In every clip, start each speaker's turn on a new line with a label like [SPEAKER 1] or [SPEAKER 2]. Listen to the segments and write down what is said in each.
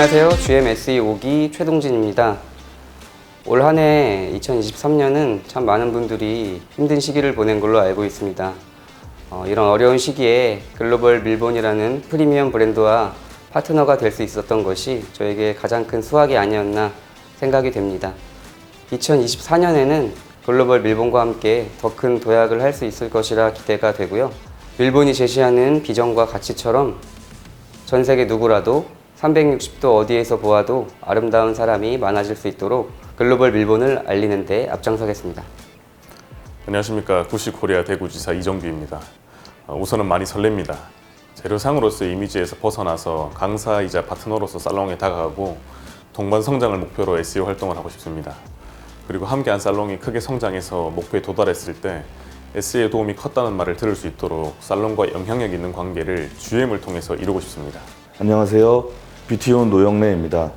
[SPEAKER 1] 안녕하세요. GMSE 5기 최동진입니다. 올 한 해 2023년은 참 많은 분들이 힘든 시기를 보낸 걸로 알고 있습니다. 어, 이런 어려운 시기에 글로벌 밀본이라는 프리미엄 브랜드와 파트너가 될 수 있었던 것이 저에게 가장 큰 수확이 아니었나 생각이 됩니다. 2024년에는 글로벌 밀본과 함께 더 큰 도약을 할 수 있을 것이라 기대가 되고요. 밀본이 제시하는 비전과 가치처럼 전 세계 누구라도 360도 어디에서 보아도 아름다운 사람이 많아질 수 있도록 글로벌 밀본을 알리는 데 앞장서겠습니다.
[SPEAKER 2] 안녕하십니까 구시 코리아 대구지사 이정규입니다. 어, 우선은 많이 설렙니다. 재료상으로서의 이미지에서 벗어나서 강사이자 파트너로서 살롱에 다가가고 동반 성장을 목표로 SEO 활동을 하고 싶습니다. 그리고 함께한 살롱이 크게 성장해서 목표에 도달했을 때 SEO의 도움이 컸다는 말을 들을 수 있도록 살롱과 영향력 있는 관계를 GM을 통해서 이루고 싶습니다.
[SPEAKER 3] 안녕하세요. 뷰티온 노영래입니다.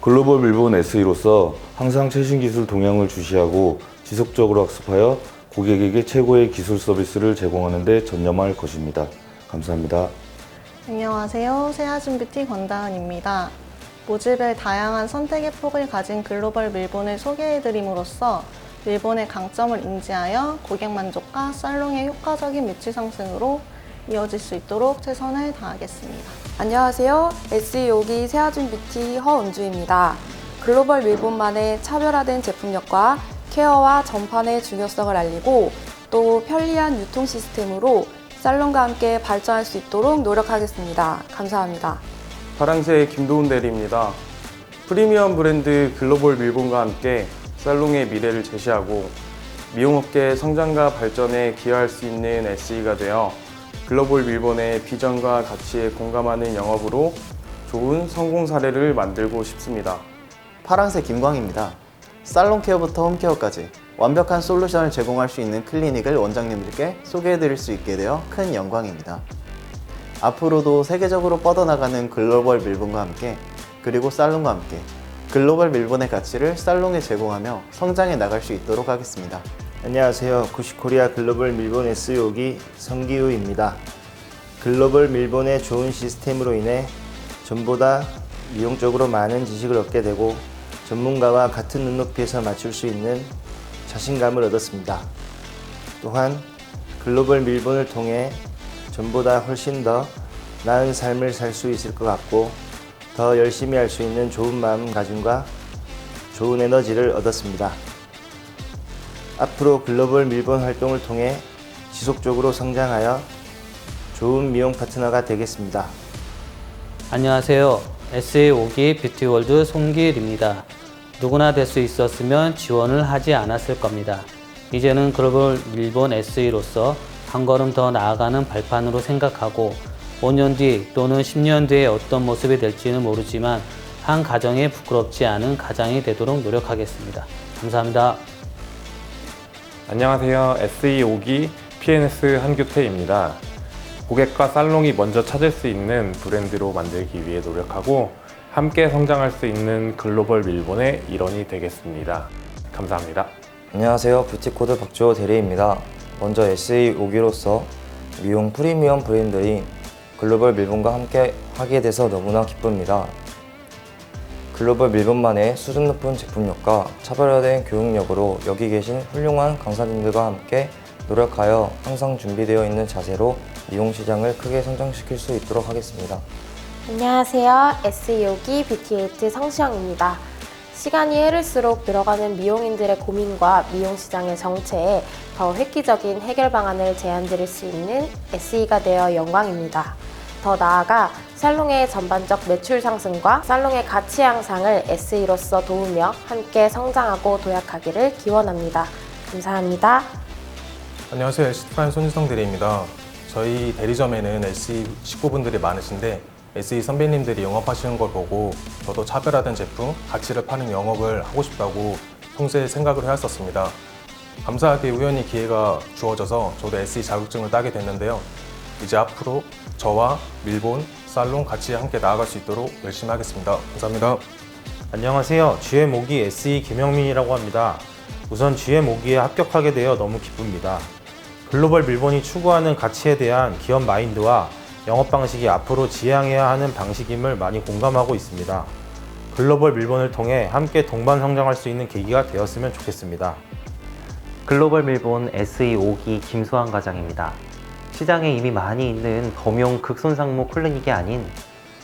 [SPEAKER 3] 글로벌 밀본 SE로서 항상 최신 기술 동향을 주시하고 지속적으로 학습하여 고객에게 최고의 기술 서비스를 제공하는 데 전념할 것입니다. 감사합니다.
[SPEAKER 4] 안녕하세요. 새아준 뷰티 권다은입니다. 모집의 다양한 선택의 폭을 가진 글로벌 밀본을 소개해드림으로써 밀본의 강점을 인지하여 고객 만족과 살롱의 효과적인 매출 상승으로 이어질 수 있도록 최선을 다하겠습니다.
[SPEAKER 5] 안녕하세요. SE5기 세아준 뷰티 허은주입니다. 글로벌 밀본만의 차별화된 제품력과 케어와 전판의 중요성을 알리고 또 편리한 유통 시스템으로 살롱과 함께 발전할 수 있도록 노력하겠습니다. 감사합니다.
[SPEAKER 6] 파랑새 김도훈 대리입니다. 프리미엄 브랜드 글로벌 밀본과 함께 살롱의 미래를 제시하고 미용업계 성장과 발전에 기여할 수 있는 SE가 되어 글로벌 밀본의 비전과 가치에 공감하는 영업으로 좋은 성공 사례를 만들고 싶습니다.
[SPEAKER 7] 파랑새 김광입니다. 살롱 케어부터 홈 케어까지 완벽한 솔루션을 제공할 수 있는 클리닉을 원장님들께 소개해 드릴 수 있게 되어 큰 영광입니다. 앞으로도 세계적으로 뻗어나가는 글로벌 밀본과 함께 그리고 살롱과 함께 글로벌 밀본의 가치를 살롱에 제공하며 성장해 나갈 수 있도록 하겠습니다.
[SPEAKER 8] 안녕하세요. 구시코리아 글로벌 밀본 SEO기 성기우입니다. 글로벌 밀본의 좋은 시스템으로 인해 전보다 미용적으로 많은 지식을 얻게 되고 전문가와 같은 눈높이에서 맞출 수 있는 자신감을 얻었습니다. 또한 글로벌 밀본을 통해 전보다 훨씬 더 나은 삶을 살 수 있을 것 같고 더 열심히 할 수 있는 좋은 마음가짐과 좋은 에너지를 얻었습니다. 앞으로 글로벌 밀본 활동을 통해 지속적으로 성장하여 좋은 미용 파트너가 되겠습니다.
[SPEAKER 9] 안녕하세요. SA5기 뷰티월드 송길입니다. 누구나 될 수 있었으면 지원을 하지 않았을 겁니다. 이제는 글로벌 일본 SE로서 한 걸음 더 나아가는 발판으로 생각하고 5년 뒤 또는 10년 뒤에 어떤 모습이 될지는 모르지만 한 가정에 부끄럽지 않은 가장이 되도록 노력하겠습니다. 감사합니다.
[SPEAKER 10] 안녕하세요. SE 5기 PNS 한규태입니다. 고객과 살롱이 먼저 찾을 수 있는 브랜드로 만들기 위해 노력하고 함께 성장할 수 있는 글로벌 밀본의 일원이 되겠습니다. 감사합니다.
[SPEAKER 11] 안녕하세요. 뷰티코드 박주호 대리입니다. 먼저 SE 5기로서 미용 프리미엄 브랜드인 글로벌 밀본과 함께 하게 돼서 너무나 기쁩니다. 글로벌 밀본만의 수준 높은 제품력과 차별화된 교육력으로 여기 계신 훌륭한 강사님들과 함께 노력하여 항상 준비되어 있는 자세로 미용 시장을 크게 성장시킬 수 있도록 하겠습니다.
[SPEAKER 12] 안녕하세요. SEO기 뷰티에이트 성시영입니다. 시간이 흐를수록 늘어가는 미용인들의 고민과 미용 시장의 정체에 더 획기적인 해결 방안을 제안드릴 수 있는 SE가 되어 영광입니다. 더 나아가 살롱의 전반적 매출 상승과 살롱의 가치 향상을 SE로서 도우며 함께 성장하고 도약하기를 기원합니다. 감사합니다.
[SPEAKER 13] 안녕하세요. 시트파인 손지성 대리입니다. 저희 대리점에는 SE 식구분들이 많으신데 SE 선배님들이 영업하시는 걸 보고 저도 차별화된 제품, 가치를 파는 영업을 하고 싶다고 평소에 생각을 해왔었습니다. 감사하게 우연히 기회가 주어져서 저도 SE 자격증을 따게 됐는데요. 이제 앞으로 저와 밀본, 살롱 같이 함께 나아갈 수 있도록 열심히 하겠습니다. 감사합니다.
[SPEAKER 14] 안녕하세요. GM 오기 SE 김영민이라고 합니다. 우선 GM 오기에 합격하게 되어 너무 기쁩니다. 글로벌 밀본이 추구하는 가치에 대한 기업 마인드와 영업 방식이 앞으로 지향해야 하는 방식임을 많이 공감하고 있습니다. 글로벌 밀본을 통해 함께 동반 성장할 수 있는 계기가 되었으면 좋겠습니다.
[SPEAKER 15] 글로벌 밀본 SE 5기 김수환 과장입니다. 시장에 이미 많이 있는 범용 극손상모 클리닉이 아닌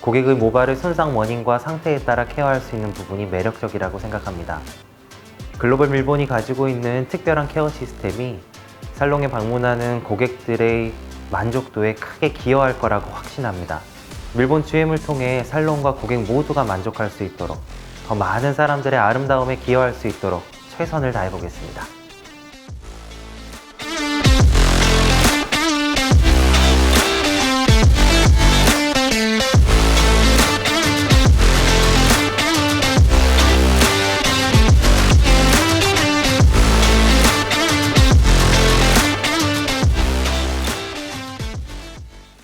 [SPEAKER 15] 고객의 모발의 손상 원인과 상태에 따라 케어할 수 있는 부분이 매력적이라고 생각합니다. 글로벌 밀본이 가지고 있는 특별한 케어 시스템이 살롱에 방문하는 고객들의 만족도에 크게 기여할 거라고 확신합니다. 밀본 GM을 통해 살롱과 고객 모두가 만족할 수 있도록 더 많은 사람들의 아름다움에 기여할 수 있도록 최선을 다해 보겠습니다.